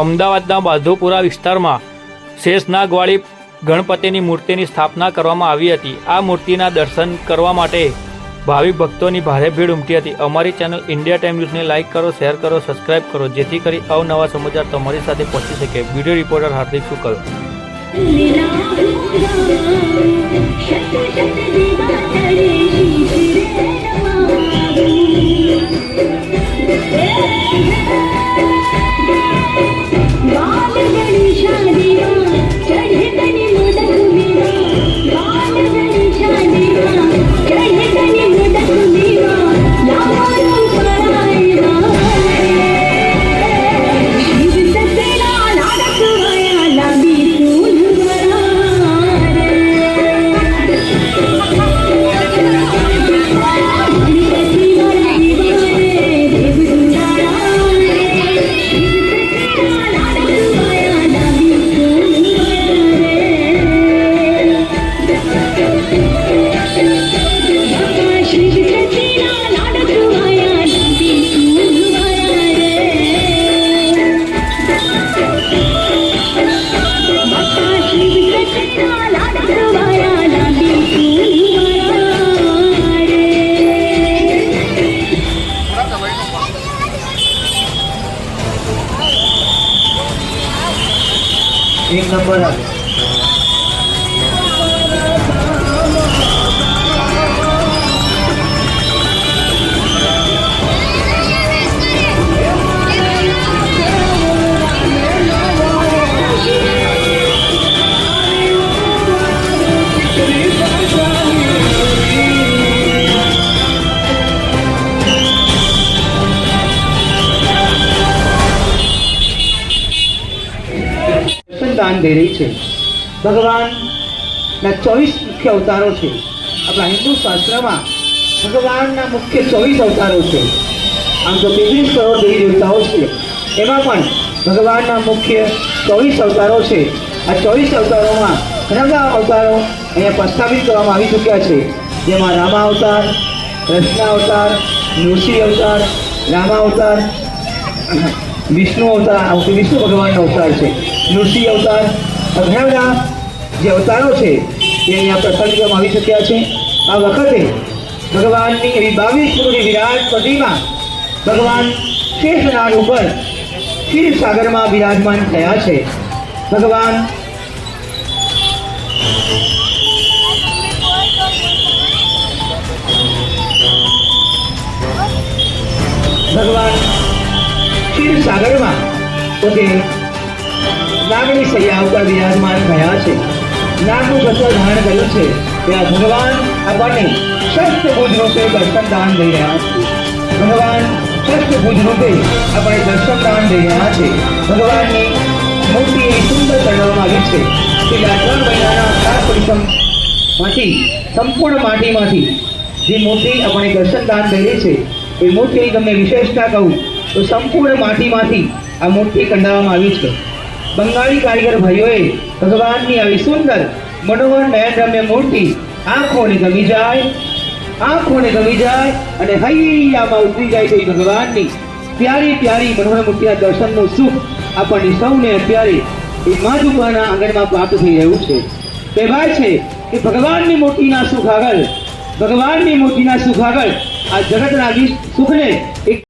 અમદાવાદના બાધોપુરા વિસ્તારમાં શેષનાગવાળી ગણપતિની મૂર્તિની સ્થાપના કરવામાં આવી હતી. આ મૂર્તિના દર્શન કરવા માટે ભાવિક ભક્તોની ભારે ભીડ ઉમટી હતી. અમારી ચેનલ ઇન્ડિયા ટાઈમ ન્યૂઝને લાઇક કરો, શેર કરો, સબસ્ક્રાઇબ કરો, જેથી કરી અવનવા સમાચાર તમારી સાથે પહોંચી શકે. Video reporter Hardik Shukla. એક નંબર આવે દર્શન દઈ રહી છે. ભગવાનના ચોવીસ મુખ્ય અવતારો છે. આપણા હિન્દુ શાસ્ત્રમાં ભગવાનના મુખ્ય ચોવીસ અવતારો છે. આમ તો તેત્રીસ કરોડ દેવી દેવતાઓ છે. એમાં પણ ભગવાનના મુખ્ય ચોવીસ અવતારો છે. આ ચોવીસ અવતારોમાં ઘણા બધા અવતારો અહીંયા પ્રસ્થાપિત કરવામાં આવી ચૂક્યા છે. જેમાં રામા અવતાર કૃષ્ણ અવતાર નૃસિંહ અવતાર રામા અવતાર વિષ્ણુ અવતાર વિષ્ણુ ભગવાનનો અવતાર છે. નૃસિંહ અવતાર ઘણા જે અવતારો છે, એ અહીંયા પ્રસંગમાં આવી ચૂક્યા છે. આ વખતે ભગવાનની એવી બાવીસ ફૂટની વિરાટ પ્રતિમા ભગવાન શેષનાગ ઉપર ક્ષીર સાગરમાં બિરાજમાન થયા છે. ભગવાન ક્ષીર સાગરમાં પોતે નાગની સૈયા ઉપર વિરાજમાન થયા છે. નાગનું તત્વ ધારણ કર્યું છે. ત્યાં ભગવાન આપણને શસ્ત્રભુજ રૂપે દર્શન દાન દઈ રહ્યા છે. ભગવાન શસ્ત્રભુજ રૂપે આપણે દર્શન દાન દઈ રહ્યા છે. ભગવાનની મૂર્તિ સુંદર કરવામાં આવી છે. કે આ ત્રણ મહિનાના સાત પરિશ્રમમાંથી, સંપૂર્ણ માટીમાંથી જે મૂર્તિ આપણે દર્શન દાન દઈ રહી છે, એ મૂર્તિની તમને વિશેષતા કહું તો સંપૂર્ણ માટીમાંથી આ મૂર્તિ કંડારવામાં આવી છે. બંગાળી કારીગર ભાઈઓએ ભગવાનની આવી સુંદર, મનોહર, નયનરમ્ય મૂર્તિ આંખોને ગમી જાય, આંખોને ગમી જાય અને હૈયામાં ઉતરી જાય છે ભગવાનની પ્યારી પ્યારી મનોહર મૂર્તિના દર્શનનું સુખ આપણને સૌને અત્યારે એ મા આંગણમાં પ્રાપ્ત થઈ રહ્યું છે. કહેવાય છે કે ભગવાનની મૂર્તિના સુખ આગળ, ભગવાનની મૂર્તિના સુખ આગળ આ જગતના સુખને એક